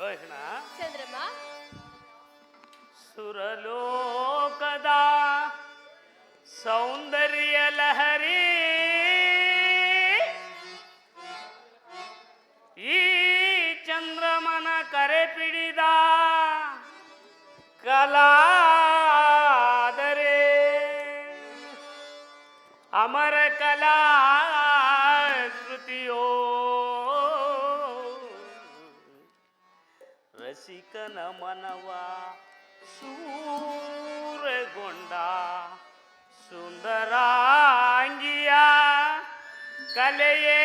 ರೋಹಿಣ ಚಂದ್ರಮ್ಮ? ಸುರಲೋಕದ ಸೌಂದರ್ಯ ಲಹರಿ ಈ ಚಂದ್ರಮನ ಕರೆ ಪಿಡಿದ ಕಲಾದರೆ ಅಮರ ಮನವ ಸೂರಗೊಂಡ ಸುಂದರಾಂಗಿಯ ಕಲೆಯೇ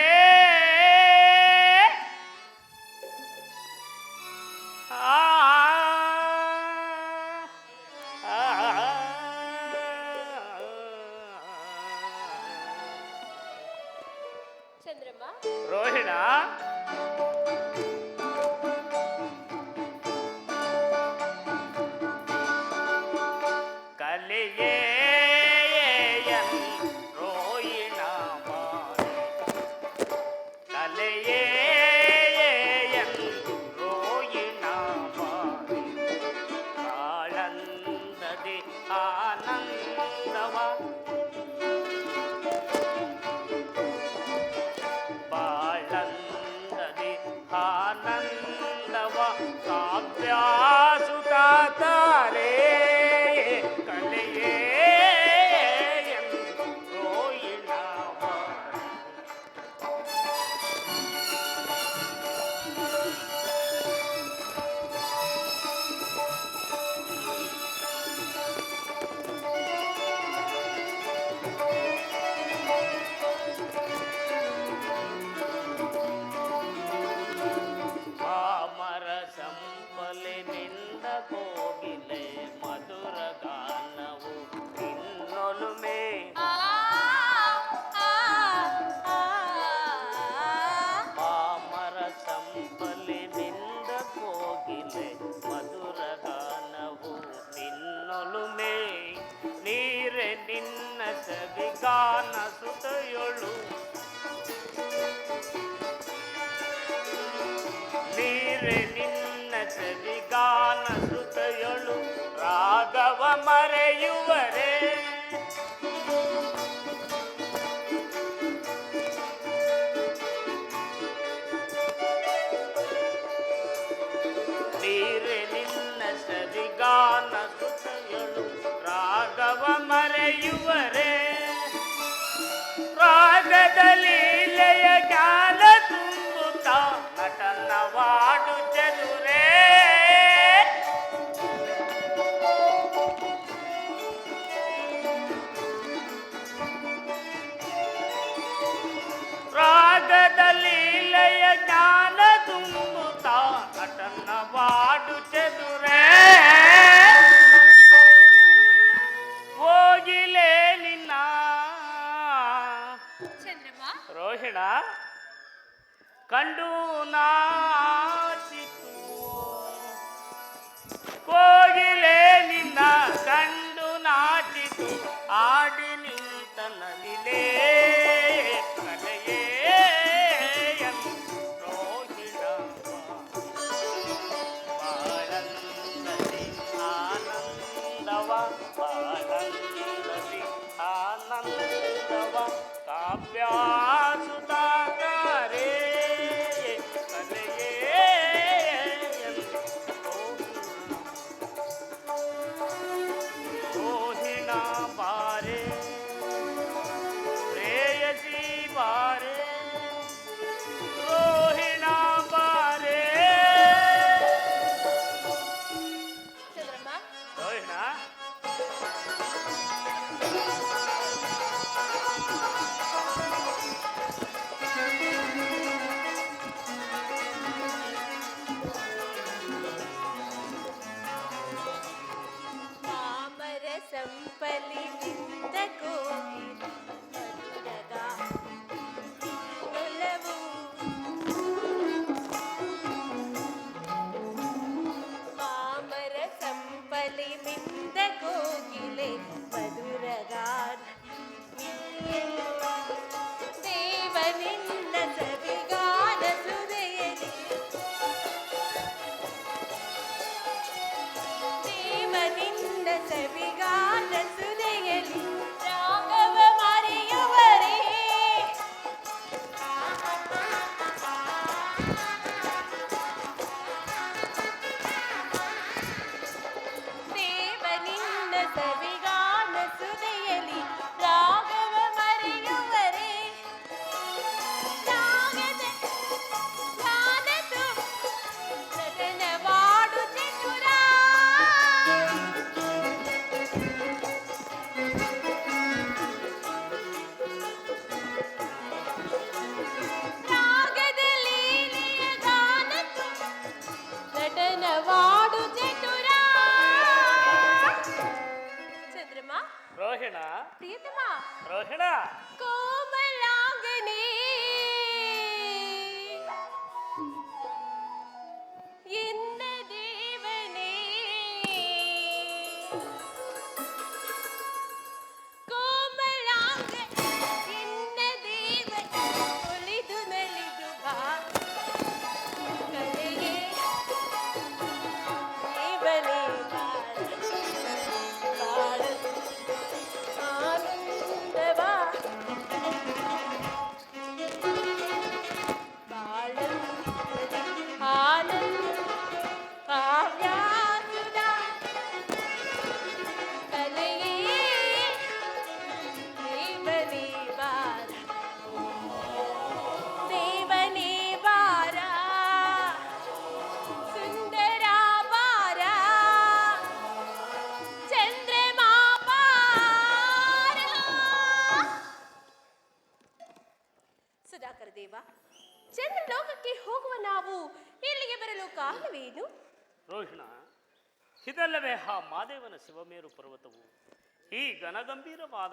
సంపలి వింతకు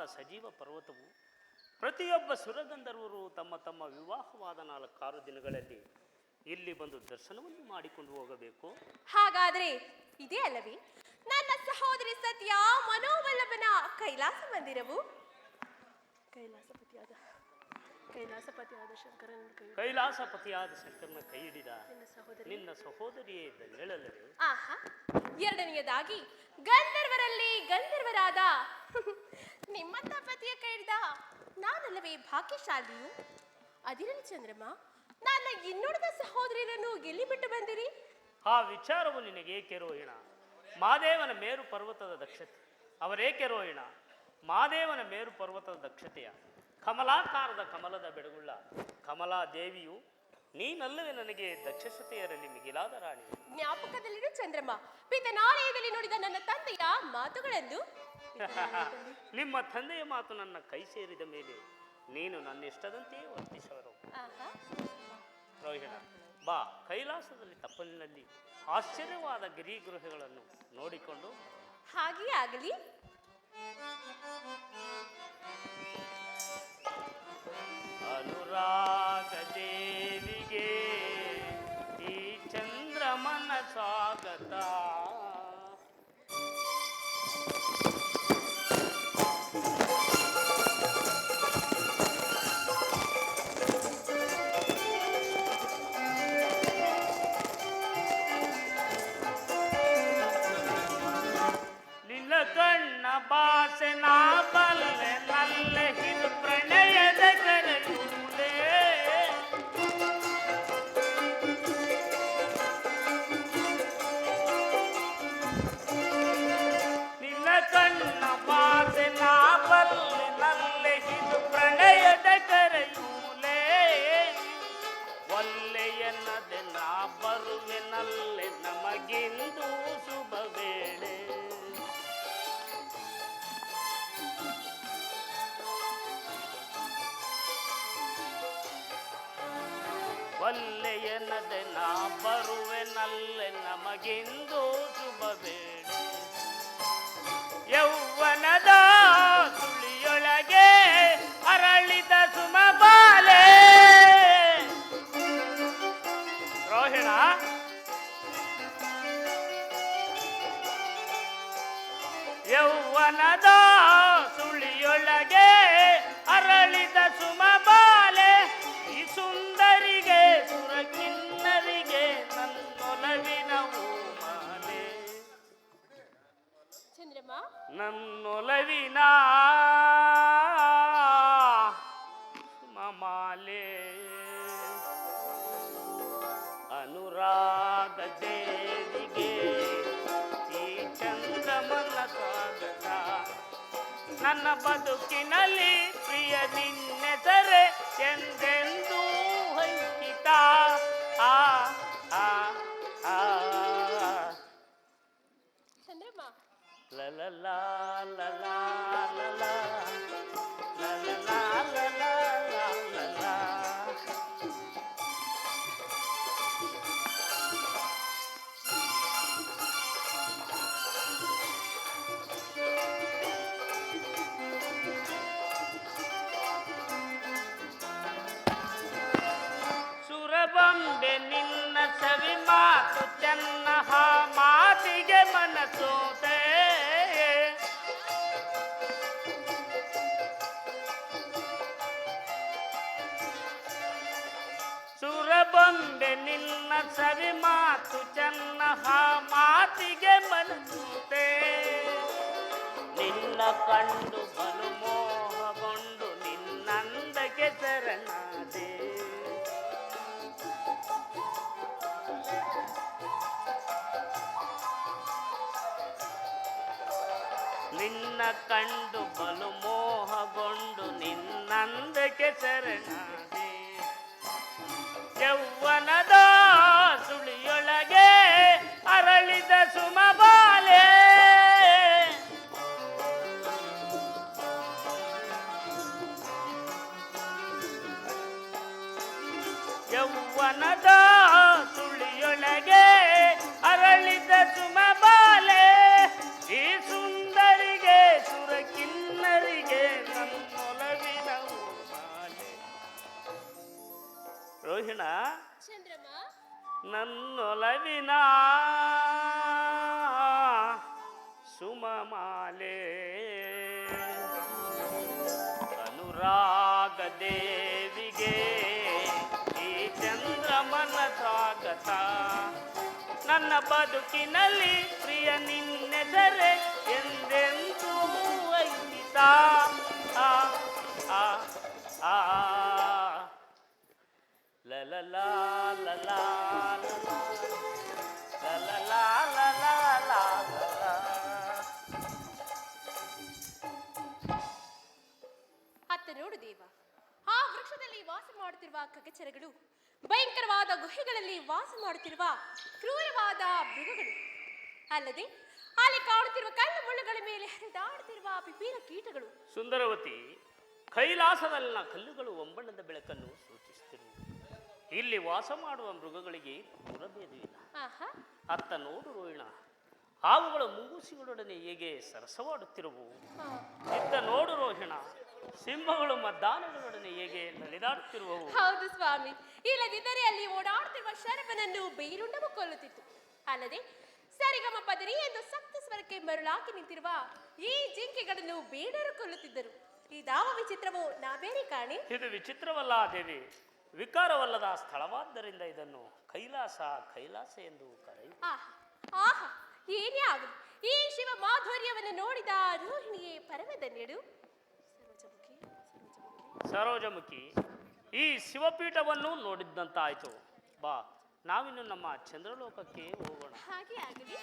ಸಜೀವ ಪರ್ವತವು ಪ್ರತಿಯೊಬ್ಬ ಸುರಗಂಧರ್ವರು ತಮ್ಮ ತಮ್ಮ ವಿವಾಹವಾದ ನಾಲ್ಕಾರು ದಿನಗಳಲ್ಲಿ ಇಲ್ಲಿ ಬಂದು ದರ್ಶನವನ್ನು ಮಾಡಿಕೊಂಡು ಹೋಗಬೇಕು. ಹಾಗಾದ್ರೆ ಇದೇ ಅಲ್ಲವೇ? ನನ್ನ ಸಹೋದರಿ ಸತ್ಯ ಮನೋವಲ್ಲಭನ ಕೈಲಾಸ ಮಂದಿರವು? ಕೈಲಾಸಪತಿಯಾದ ಕೈಲಾಸಪತಿಯಾದ ಶಂಕರನ ಕೈ ಕೈಲಾಸಪತಿಯಾದ ಶಂಕರನ ಕೈ ಹಿಡಿದ ನಿನ್ನ ಸಹೋದರಿ ಇದ್ದ ಸಹೋದರಿಯೇ ಹೇಳಲ್ಲವೇ ಆಹಾ ಎರಡನೆಯದಾಗಿ ಗಂಧರ್ವರಾದ ನಿಮ್ಮಂತ ಪತಿಯ ಕೇಳಿದ ನಾನಲ್ಲವೇ ಭಾಗ್ಯಶಾಲಿಯು ಅದಿರಲಿ ಚಂದ್ರಮ್ಮ ನನ್ನ ಇನ್ನುಳಿದ ಸಹೋದರಿಯರನ್ನು ಎಲ್ಲಿ ಬಿಟ್ಟು ಬಂದಿರಿ? ಆ ವಿಚಾರವು ನಿನಗೆ ಏಕೆ ರೋಹಿಣ ಮಾದೇವನ ಮೇರು ಪರ್ವತದ ದಕ್ಷತೆ. ಅವರೇಕೆ ರೋಹಿಣ ಮಾದೇವನ ಮೇರು ಪರ್ವತದ ದಕ್ಷತೆಯ. ಕಮಲಾಕಾರದ ಕಮಲದ ಬೆಡಗುಳ್ಳ. ಕಮಲಾ ದೇವಿಯು ನೀನಲ್ಲವೇ ನನಗೆ ದಕ್ಷಸತೆಯರಲ್ಲಿ ಮಿಗಿಲಾದ ರಾಣಿ. ಜ್ಞಾಪಕದಲ್ಲಿರು ಚಂದ್ರಮ್ಮ. ಪಿತನಾಲಯದಲ್ಲಿ ನೋಡಿದ ನನ್ನ ತಂದೆಯ ಮಾತುಗಳೆಂದು ನಿಮ್ಮ ತಂದೆಯ ಮಾತು ನನ್ನ ಕೈ ಸೇರಿದ ಮೇಲೆ ನೀನು ನನ್ನಿಷ್ಟದಂತೆಯೇ ವರ್ತಿಸವರು. ಆಹಾ. ರೋಹಿಣ ಬಾ ಕೈಲಾಸದಲ್ಲಿ ತಪ್ಪಲಿನಲ್ಲಿ ಆಶ್ಚರ್ಯವಾದ ಗಿರಿಗೃಹಗಳನ್ನು ನೋಡಿಕೊಂಡು ಹಾಗೆಯೇ ಆಗಲಿ. ಅನುರಾಗ ಒಲ್ಲೆಯನ್ನದೆ ನಾ ಬರುವೆ ನಲ್ಲೆ ನಮಗಿಂದು ಶುಭ ವೇಳೆ. ನಾ ಬರುವೆನಲ್ಲೆ ನಮಗಿಂದು ಶುಭ ವೇಳೆ. ಯೌವನದ La la la la la la la La la la la la la la la ಸುರಬಂಬೆ ನಿನ್ನ ಸವಿ ಮಾತು ಚೆನ್ನ ಸುರಬಂಬೆ ನಿನ್ನ ಸರಿ ಮಾತು ಚೆನ್ನ ಮಾತಿಗೆ ಮಲಗುತ್ತೆ ನಿನ್ನ ಕಂಡು ಬಲು ಮೋಹಗೊಂಡು ನಿನ್ನಂದಕ್ಕೆ ಶರಣಾದೆ. ನಿನ್ನ ಕಂಡು ಬಲು ಮೋಹಗೊಂಡು ನಿನ್ನಂದಕ್ಕೆ ಶರಣಾದೆ. ಯೌವನದ ಸುಳಿಯೊಳಗೆ ಅರಳಿದ ಸುಮಬಾಲೆ. ಯೌವನದ ಚಂದ್ರಮ್ಮ? ನನ್ನೊಲವಿನ ಸುಮಮಾಲೆ. ಅನುರಾಗ ದೇವಿಗೆ ಈ ಚಂದ್ರಮನ ಸ್ವಾಗತ. ನನ್ನ ಬದುಕಿನಲ್ಲಿ ಪ್ರಿಯ ನಿನ್ನೆದರೆ ಎಂದೆಂದೂ ಐತಿತ ಆ ಆ ಆ. La la la la la la la la la la la la la la ಅತ್ತ ನೋಡು ದೇವ ಆ ವೃಕ್ಷದಲ್ಲಿ ವಾಸ ಮಾಡುತ್ತಿರುವ ಕಗಚರಗಳು ಭಯಂಕರವಾದ ಗುಹೆಗಳಲ್ಲಿ ವಾಸ ಮಾಡುತ್ತಿರುವ ಕ್ರೂರವಾದ ಮೃಗಗಳು ಅಲ್ಲದೆ ಅಲ್ಲಿ ಕಾಣುತ್ತಿರುವ ಕಲ್ಲು ಮುಳ್ಳುಗಳ ಮೇಲೆ ಹರಿದಾಡುತ್ತಿರುವ ಪಿಪೀರ ಕೀಟಗಳು ಸುಂದರವತಿ ಕೈಲಾಸದಲ್ಲಿನ ಕಲ್ಲುಗಳು ಒಂಬಣ್ಣದ ಬೆಳಕನ್ನು ಇಲ್ಲಿ ವಾಸ ಮಾಡುವ ಮೃಗಗಳಿಗೆ ಕುರಭೇದವಿಲ್ಲ ಆಹಾ. ಅತ್ತ ನೋಡು ರೋಹಿಣ ಹಾವುಗಳ ಮುಂಗೂಸಿಗಳೊಡನೆ ಹೇಗೆ ಸರಸವಾಡುತ್ತಿರುವು? ಇತ್ತ ನೋಡು ರೋಹಿಣ ಸಿಂಹಗಳು ಮದ್ದಾನಗಳೊಡನೆ ಹೇಗೆ ನಲಿದಾಡುತ್ತಿರುವವು ಹೌದು ಸ್ವಾಮಿ ಇಲ್ಲದಿದ್ದರೆ ಅಲ್ಲಿ ಓಡಾಡುತ್ತಿರುವ ಶರಭನನ್ನು ಬೇರುಂಡವು ಕೊಲ್ಲುತ್ತಿತ್ತು. ಅಲ್ಲದೆ ಸರಿಗಮ ಪದರಿ ಎಂದು ಸಪ್ತ ಸ್ವರಕ್ಕೆ ಮರುಳಾಕಿ ನಿಂತಿರುವ ಈ ಜಿಂಕೆಗಳನ್ನು ಬೇಡರು ಕೊಲ್ಲುತ್ತಿದ್ದರು. ಇದಾವ ವಿಚಿತ್ರವೋ ನಾ ಬೇರೆ ಕಾಣಿ? ಇದು ವಿಚಿತ್ರವಲ್ಲ ದೇವಿ ವಿಕಾರವಲ್ಲದ ಸ್ಥಳವಾದ್ದರಿಂದ ಇದನ್ನು ಕೈಲಾಸ ಕೈಲಾಸ ಎಂದು ಕರೆಯುತ್ತಾರೆ. ಆಹಾ ಏನೇ ಆಗಲಿ ಈ ಶಿವ ಮಾಧುರ್ಯವನ್ನು ನೋಡಿದ ರೋಹಿಣಿಯೇ ಪರಮಧನ್ಯಡು ಸರೋಜಮುಖಿ ಈ ಶಿವಪೀಠವನ್ನು ನೋಡಿದ್ದಂತಾಯಿತು. ಬಾ ನಾವಿನ್ನು ನಮ್ಮ ಚಂದ್ರಲೋಕಕ್ಕೆ ಹೋಗೋಣ. ಹಾಗೆ ಆಗಲಿ.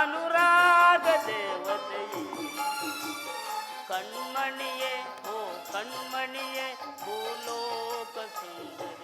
ಅನುರಾಗ ದೇವತೆಯೇ. ಕಣ್ಮಣಿಯೇ ಓ ಕಣ್ಮಣಿಯೇ ಭೂಲೋಕ ಸುಂದರಿ.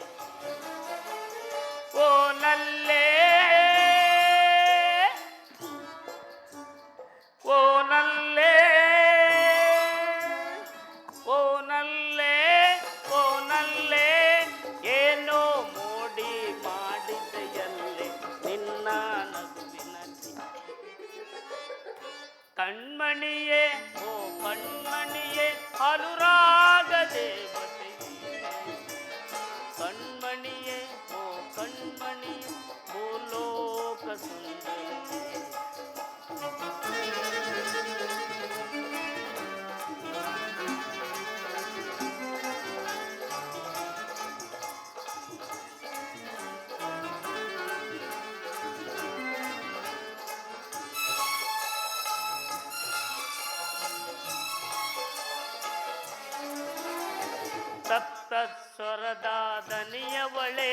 ಸಪ್ತ ಸ್ವರದ ದನಿಯವಳೆ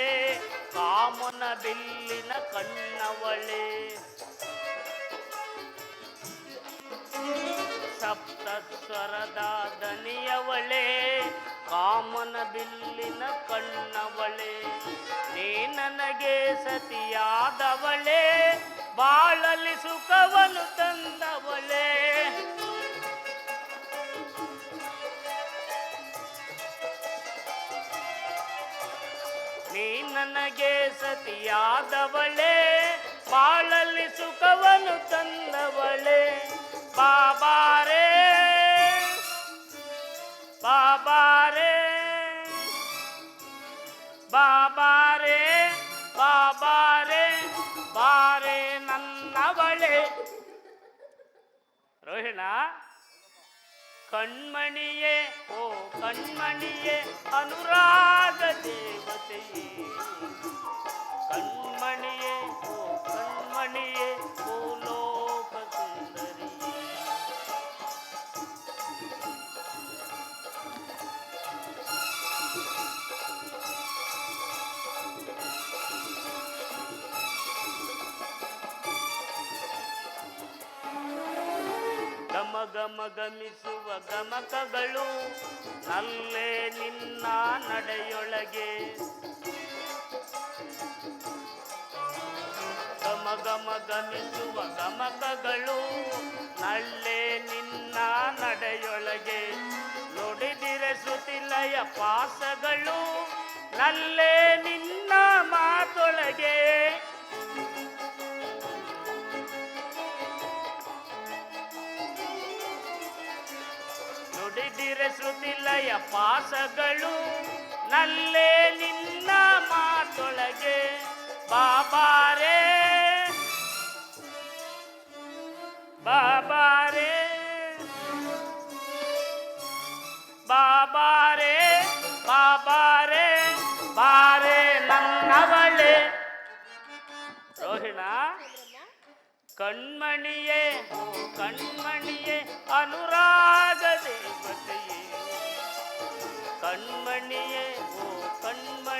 ಕಾಮನ ಬಿಲ್ಲಿನ ಕಣ್ಣವಳೆ. ಸಪ್ತ ಸ್ವರದಾದನಿಯವಳೆ ಕಾಮನ ಬಿಲ್ಲಿನ ಕಣ್ಣವಳೆ. ನೀ ನನಗೆ ಸತಿಯಾದವಳೆ, ಬಾಳಲಿ ಸುಖವನ್ನು ತಂದವಳೆ. ಸತಿಯಾದವಳೆ, ಬಾಳಲ್ಲಿ ಸುಖವನ್ನು ತಂದವಳೆ ಬಾಬಾರೆ ಬಾಬಾರೆ ಬಾಬಾರೆ ಬಾಬಾರೆ, ಬಾರೆ ನನ್ನವಳೆ. ರೋಹಿಣ, ಕಣ್ಮಣಿಯೇ, ಓ ಕಣ್ಮಣಿಯೇ, ಅನುರಾಗ ದೇವತೆಯೇ. ಓ ಕಣ್ಮಣಿಯೇ ಓ ಲೋಕ ಸುಂದರಿಯೇ ಗಮ ಗಮ ಗಮಿಸುವ ಗಮಕಗಳು ನಲ್ಲೇ ನಿನ್ನ ನಡೆಯೊಳಗೆ. ಗಮ ಗಮ ಗಮಿಸುವ ಗಮಕಗಳು ನಳ್ಳೆ ನಿನ್ನ ನಡೆಯೊಳಗೆ ನುಡಿದಿರೆ ಶ್ರುತಿಲಯ ಪಾಸಗಳು ನಲ್ಲೇ ನಿನ್ನ ಮಾತೊಳಗೆ. ನುಡಿದಿರೆ ಶ್ರುತಿಲಯ ಪಾಸಗಳು ನಲ್ಲೇ ನಿನ್ನ ಮಾತೊಳಗೆ. ಬಾಬಾರೇ ಕಣ್ಮಣಿಯೇ ಕಣ್ಮಣಿಯೇ ಅನುರಾಗ ದೇವತೆಯೇ ಕಣ್ಮಣಿಯೇ ಓ ಕಣ್ಮಣಿಯೇ